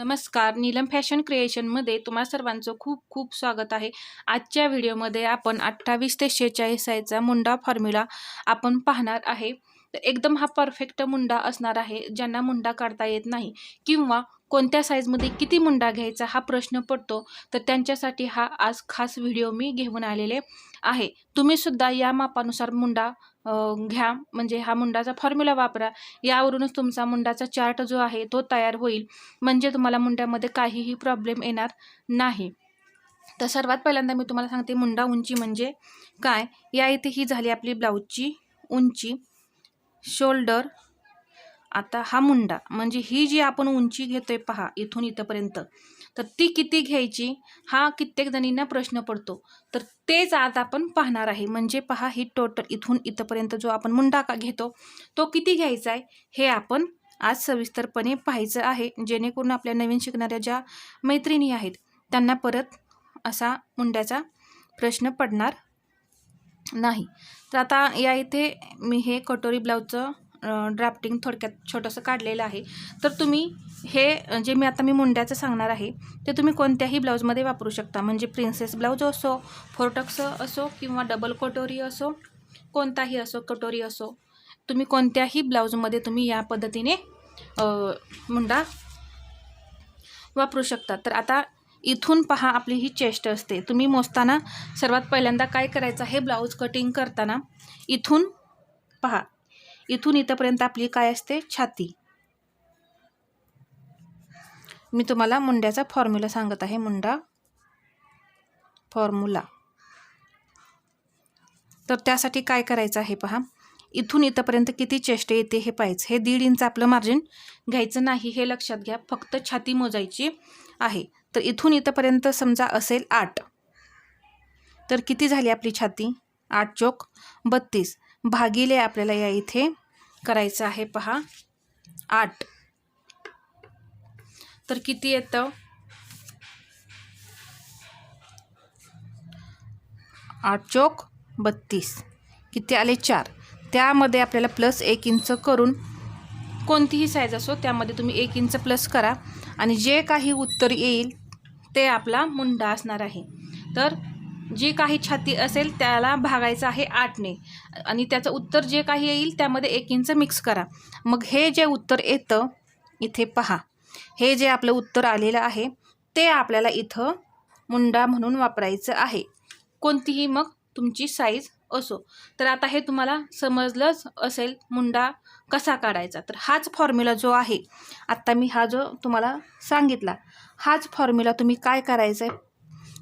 नमस्कार. नीलम फॅशन क्रिएशनमध्ये तुम्हा सर्वांचं खूप खूप स्वागत आहे. आजच्या व्हिडिओमध्ये आपण अठ्ठावीस ते शेहेचाळीस साईजचा मुंडा फॉर्म्युला आपण पाहणार आहे. तर एकदम हा परफेक्ट मुंडा असणार आहे ज्यांना मुंडा काढता येत नाही किंवा कोणत्या साईजमध्ये किती मुंडा घ्यायचा हा प्रश्न पडतो तर त्यांच्यासाठी हा आज खास व्हिडिओ मी घेऊन आलेले आहे. तुम्हीसुद्धा या मापानुसार मुंडा घ्या. म्हणजे हा मुंडाचा फॉर्म्युला वापरा. यावरूनच तुमचा मुंडाचा चार्ट जो आहे तो तयार होईल. म्हणजे तुम्हाला मुंड्यामध्ये काहीही प्रॉब्लेम येणार नाही. तर सर्वात पहिल्यांदा मी तुम्हाला सांगते मुंडा उंची म्हणजे काय? या इथे ही झाली आपली ब्लाऊजची उंची. शोल्डर आता हा मुंडा म्हणजे ही जी आपण उंची घेतोय पहा इथून इथंपर्यंत तर ती किती घ्यायची? हा कित्येक जणींना प्रश्न पडतो. तर तेच आज आपण पाहणार आहे. म्हणजे पहा ही टोटल इथून इथंपर्यंत जो आपण मुंडा का घेतो तो किती घ्यायचा आहे? हे आपण आज सविस्तरपणे पाहायचं आहे. जेणेकरून आपल्या नवीन शिकणाऱ्या ज्या मैत्रिणी आहेत त्यांना परत असा मुंड्याचा प्रश्न पडणार नाही. तर आता या इथे मी हे कटोरी ब्लाऊजचं ड्राफ्टिंग थोडक्यात छोटंसं काढलेलं आहे. तर तुम्ही हे जे मी आता मी मुंड्याचं सांगणार आहे ते तुम्ही कोणत्याही ब्लाऊजमध्ये वापरू शकता. म्हणजे प्रिन्सेस ब्लाऊज असो फोरटक्स असो किंवा डबल कटोरी असो कोणताही असो कटोरी असो तुम्ही कोणत्याही ब्लाऊजमध्ये तुम्ही या पद्धतीने मुंडा वापरू शकता. तर आता इथून पहा आपली ही चेस्ट असते. तुम्ही मोजताना सर्वात पहिल्यांदा काय करायचं हे ब्लाऊज कटिंग करताना इथून पहा. इथून इथंपर्यंत आपली काय असते? छाती. मी तुम्हाला मुंड्याचा फॉर्म्युला सांगत आहे मुंडा. फॉर्म्युला तर त्यासाठी काय करायचं आहे पहा. इथून इथंपर्यंत किती चेष्टे येते हे पाहायचं. हे दीड इंच आपलं मार्जिन घ्यायचं नाही हे लक्षात घ्या. फक्त छाती मोजायची आहे. तर इथून इथंपर्यंत समजा असेल आठ. तर किती झाली आपली छाती? आठ चोक बत्तीस. भागिले आपल्याला या इथे करायचं आहे पहा. आठ. तर किती येतं? आठ चोक बत्तीस. किती आले? चार. त्यामध्ये आपल्याला प्लस एक इंच करून कोणतीही साईज असो त्यामध्ये तुम्ही एक इंच प्लस करा. आणि जे काही उत्तर येईल ते आपला मुंडा असणार आहे. तर जी काही छाती असेल त्याला भागायचं आहे आठने आणि त्याचं उत्तर जे काही येईल त्यामध्ये एक इंच मिक्स करा. मग हे जे उत्तर येतं इथे पहा. हे जे आपलं उत्तर आलेलं आहे ते आपल्याला इथं मुंडा म्हणून वापरायचं आहे. कोणतीही मग तुमची साईज असो. तर आता हे तुम्हाला समजलंच असेल मुंडा कसा काढायचा. तर हाच फॉर्म्युला जो आहे आत्ता मी हा जो तुम्हाला सांगितला हाच फॉर्म्युला तुम्ही काय करायचं आहे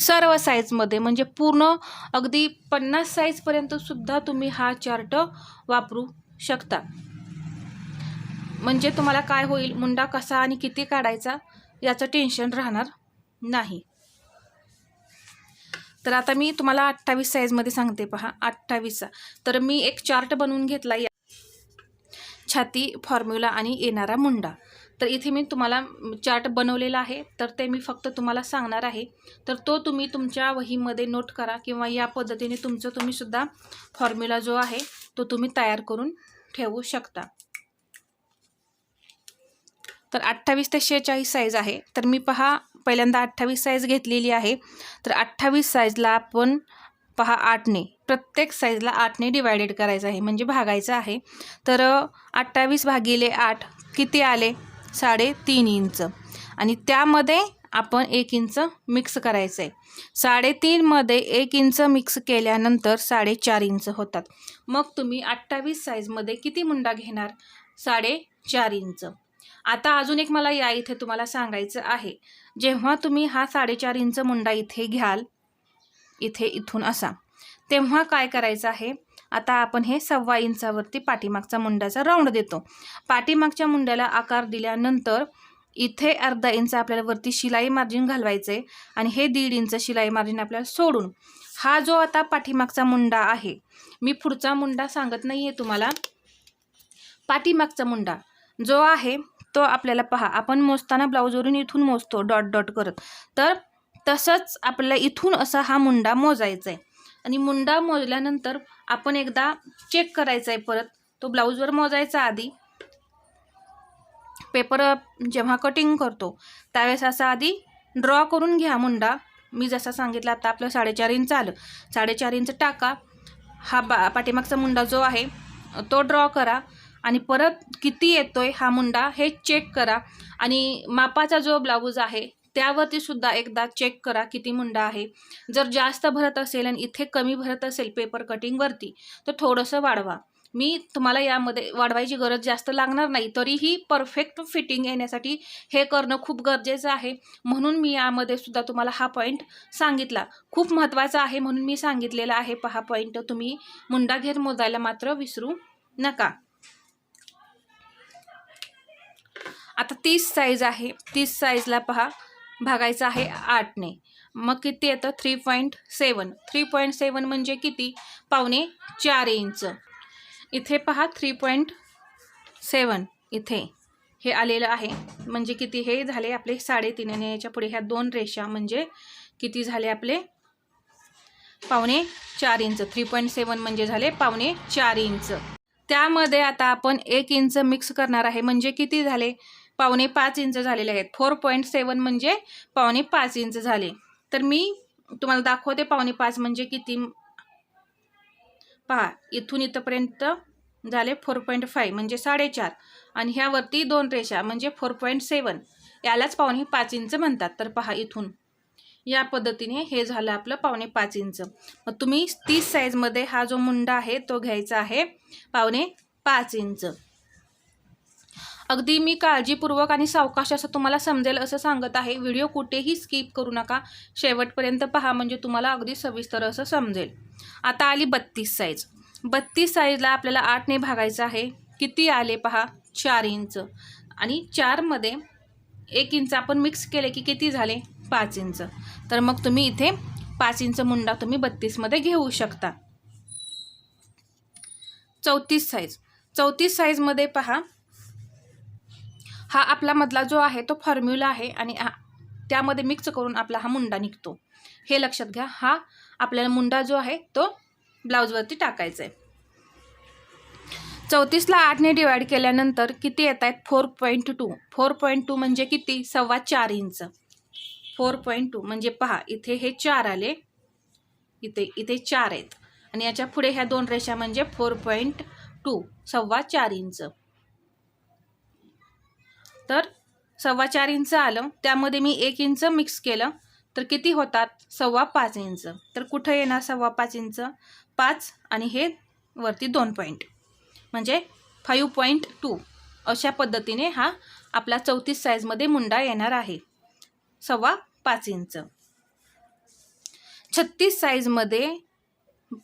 सर्व साईजमध्ये म्हणजे पूर्ण अगदी पन्नास साईजपर्यंत सुद्धा तुम्ही हा चार्ट वापरू शकता. म्हणजे तुम्हाला काय होईल मुंडा कसा आणि किती काढायचा याचं टेन्शन राहणार नाही. तर आता मी तुम्हाला अठ्ठावीस साईजमध्ये सांगते पहा अठ्ठावीसचा तर मी एक चार्ट बनवून घेतला या छाती फॉर्म्युला आणि येणारा मुंडा. तर इथे मी तुम्हाला चार्ट बनवलेला आहे तर ते मी फक्त तुम्हाला सांगणार आहे. तर तो तुम्ही तुमच्या वहीमध्ये नोट करा किंवा या पद्धतीने तुमचं तुम्हीसुद्धा फॉर्म्युला जो आहे तो तुम्ही तयार करून ठेवू शकता. तर अठ्ठावीस ते शेहेचाळीस साईज आहे. तर मी पहा पहिल्यांदा अठ्ठावीस साईज घेतलेली आहे. तर अठ्ठावीस साईजला आपण पहा आठने. प्रत्येक साईजला आठने डिवायडेड करायचं आहे म्हणजे भागायचं आहे. तर अठ्ठावीस भागिले आठ किती आले? साडेतीन इंच. आणि त्यामध्ये आपण एक इंच मिक्स करायचं आहे साडेतीनमध्ये एक इंच मिक्स केल्यानंतर साडेचार इंच होतात. मग तुम्ही अठ्ठावीस साईजमध्ये किती मुंडा घेणार? साडेचार इंच. आता अजून एक मला या इथे तुम्हाला सांगायचं आहे. जेव्हा तुम्ही हा साडेचार इंच मुंडा इथे घ्याल इथे इथून असा तेव्हा काय करायचं आहे? आता आपण हे सव्वा इंचावरती पाठीमागचा मुंड्याचा राऊंड देतो. पाठीमागच्या मुंड्याला आकार दिल्यानंतर इथे अर्धा इंच आपल्याला वरती शिलाई मार्जिन घालवायचं आहे आणि हे दीड इंच शिलाई मार्जिन आपल्याला सोडून हा जो आता पाठीमागचा मुंडा आहे मी पुढचा मुंडा सांगत नाही आहे तुम्हाला. पाठीमागचा मुंडा जो आहे तो आपल्याला पहा आपण मोजताना ब्लाऊजवरून इथून मोजतो डॉट डॉट करत. तर तसंच आपल्याला इथून असा हा मुंडा मोजायचा आहे आणि मुंडा मोजल्यानंतर आपण एकदा चेक करायचा आहे परत. तो ब्लाऊजवर मोजायचा आधी. पेपर जेव्हा कटिंग करतो त्यावेळेस असा आधी ड्रॉ करून घ्या मुंडा. मी जसं सांगितलं आता आपलं साडेचार इंच आलं. साडेचार इंच टाका. हा बा पाठीमागचा मुंडा जो आहे तो ड्रॉ करा. आणि परत किती येतोय हा मुंडा हे चेक करा. आणि मापाचा जो ब्लाऊज आहे त्यावरती सुद्धा एकदा चेक करा किती मुंडा आहे. जर जास्त भरत असेल आणि इथे कमी भरत असेल पेपर कटिंगवरती तर थोडंसं वाढवा. मी तुम्हाला यामध्ये वाढवायची गरज जास्त लागणार नाही तरीही परफेक्ट फिटिंग येण्यासाठी हे करणं खूप गरजेचं आहे. म्हणून मी यामध्ये सुद्धा तुम्हाला हा पॉईंट सांगितला. खूप महत्त्वाचा आहे म्हणून मी सांगितलेला आहे. पहा पॉईंट तुम्ही मुंडा घेर मोजायला मात्र विसरू नका. आता तीस साईज आहे. तीस साईजला पहा. भागायचं आहे आठने मग किती येतं? Three point seven three point seven म्हणजे किती? पावणे चार इंच. इथे पहा थ्री पॉईंट सेवन इथे. हे आलेलं आहे. म्हणजे किती? हे झाले आपले साडेतीन आणि याच्यापुढे ह्या दोन रेषा म्हणजे किती झाले आपले? पावणे चार इंच. थ्री पॉईंट सेवन म्हणजे झाले पावणे चार इंच. त्यामध्ये आता आपण एक इंच मिक्स करणार आहे. म्हणजे किती झाले? पावणे पाच इंच झालेले आहेत. फोर पॉईंट सेवन म्हणजे पावणे पाच इंच झाले. तर मी तुम्हाला दाखवते पावणे पाच म्हणजे किती. पहा इथून इथंपर्यंत झाले फोर पॉईंट फाय म्हणजे साडेचार. आणि ह्यावरती दोन रेषा म्हणजे फोर पॉईंट सेवन यालाच पावणे पाच इंच म्हणतात. तर पहा इथून. या पद्धतीने हे झालं आपलं पावणे पाच इंच. मग तुम्ही तीस साईजमध्ये हा जो मुंडा आहे तो घ्यायचा आहे पावणे पाच इंच. अगदी मी काळजीपूर्वक आणि सावकाश असं तुम्हाला समजेल असं सांगत आहे. व्हिडिओ कुठेही स्किप करू नका. शेवटपर्यंत पहा म्हणजे तुम्हाला अगदी सविस्तर असं समजेल. आता आली बत्तीस साईज बत्तीस साईजला आपल्याला आठने भागायचं आहे. किती आले पहा? चार इंच आणि चारमध्ये एक इंच आपण मिक्स केले की किती झाले? पाच इंच तर मग तुम्ही इथे पाच इंच मुंडा तुम्ही बत्तीसमध्ये घेऊ शकता. चौतीस साईज चौतीस साईजमध्ये पहा. हा आपला मधला जो आहे तो फॉर्म्युला आहे आणि हा त्यामध्ये मिक्स करून आपला हा मुंडा निघतो. हे लक्षात घ्या हा आपल्याला मुंडा जो आहे तो ब्लाऊजवरती टाकायचा आहे चौतीसला आठने डिवाईड केल्यानंतर किती येत आहेत four point two four point two म्हणजे किती? सव्वा चार इंच. फोर पॉईंट टू म्हणजे पहा इथे हे चार आले. इथे इथे चार आहेत. आणि याच्यापुढे ह्या दोन रेषा म्हणजे फोर पॉईंट टू सव्वा चार इंच. तर सव्वा चार इंच आलं. त्यामध्ये मी एक इंच मिक्स केलं. तर किती होतात? सव्वा पाच इंच. तर कुठं येणार सव्वा पाच इंच? पाच आणि हे वरती दोन पॉईंट म्हणजे फाईव्ह पॉईंट टू अशा पद्धतीने हा आपला चौतीस साईजमध्ये मुंडा येणार आहे. सव्वा पाच इंच. छत्तीस साईजमध्ये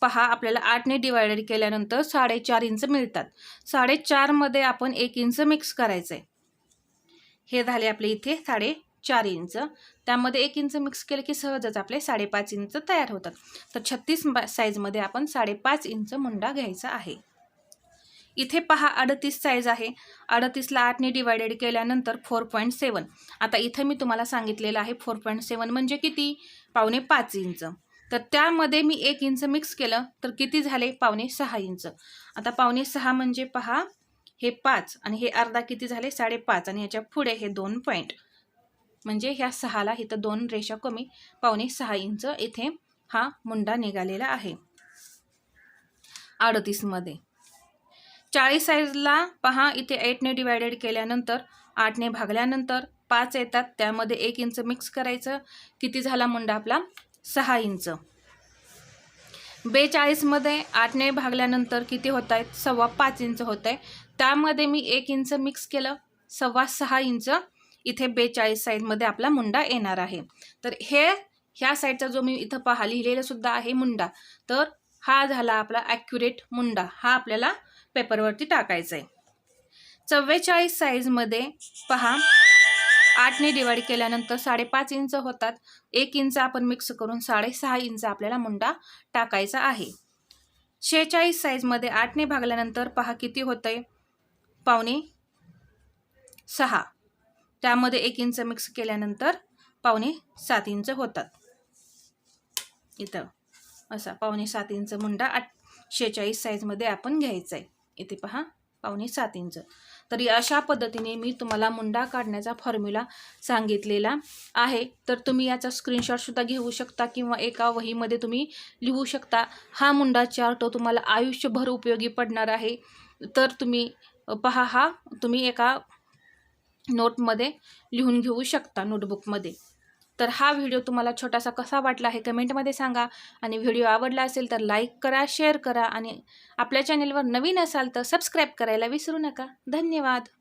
पहा आपल्याला आठने डिवायडेड केल्यानंतर साडेचार इंच मिळतात. साडेचारमध्ये आपण एक इंच मिक्स करायचं आहे हे झाले आपले इथे साडेचार इंच. त्यामध्ये एक इंच मिक्स केलं की सहजच आपले साडेपाच इंच तयार होतात. तर छत्तीस साईजमध्ये आपण साडेपाच इंच मुंडा घ्यायचा आहे. इथे पहा अडतीस साईज आहे. अडतीसला आठने डिवायडेड केल्यानंतर फोर पॉईंट सेवन आता इथं मी तुम्हाला सांगितलेलं आहे फोर पॉईंट सेवन म्हणजे किती? पावणे पाच इंच. तर त्यामध्ये मी एक इंच मिक्स केलं तर किती झाले? पावणे सहा इंच. आता पावणे सहा म्हणजे पहा हे पाच आणि हे अर्धा किती झाले? साडेपाच. आणि याच्यापुढे हे दोन पॉईंट म्हणजे ह्या सहाला इथं दोन रेषा कमी पावणे सहा इंच इथे हा मुंडा निघालेला आहे. अडतीसमध्ये चाळीस साईजला पहा इथे एटने डिवायडेड केल्यानंतर आठने भागल्यानंतर पाच येतात. त्यामध्ये एक इंच मिक्स करायचं. किती झाला मुंडा आपला? सहा इंच. बेचाळीसमध्ये आठने भागल्यानंतर किती होत आहेत सव्वा पाच इंच होत आहे त्यामध्ये मी एक इंच मिक्स केलं. सव्वा सहा इंच इथे बेचाळीस साईजमध्ये आपला मुंडा येणार आहे. तर हे ह्या साईडचा जो मी इथं पहा लिहिलेलं सुद्धा आहे मुंडा. तर हा झाला आपला ॲक्युरेट मुंडा. हा आपल्याला पेपरवरती टाकायचा आहे चव्वेचाळीस साईजमध्ये पहा. आठने डिवाईड केल्यानंतर साडेपाच इंच होतात. एक इंच आपण मिक्स करून साडेसहा इंच आपल्याला मुंडा टाकायचा आहे. शेहेचाळीस साईजमध्ये आठने भागल्यानंतर पहा किती होतं आहे पावणे सहा. त्यामध्ये एक इंच मिक्स केल्यानंतर पावणे सात इंच होतात. इथं असा पावणे सात इंच मुंडा आठ शेहेचाळीस साईजमध्ये आपण घ्यायचा आहे इथे पहा पावणे सात इंच. तरी अशा पद्धतीने मी तुम्हाला मुंडा काढण्याचा फॉर्म्युला सांगितलेला आहे. तर तुम्ही याचा स्क्रीनशॉटसुद्धा घेऊ शकता किंवा एका वहीमध्ये तुम्ही लिहू शकता. हा मुंडा चार्ट तुम्हाला आयुष्यभर उपयोगी पडणार आहे. तर तुम्ही पहा हा तुम्ही एका नोटमध्ये लिहून घेऊ शकता नोटबुकमध्ये तर हा व्हिडिओ तुम्हाला छोटासा कसा वाटला हे कमेंटमध्ये सांगा. आणि व्हिडिओ आवडला असेल तर लाईक करा शेअर करा आणि आपल्या चॅनेलवर नवीन असाल तर सबस्क्राईब करायला विसरू नका. धन्यवाद.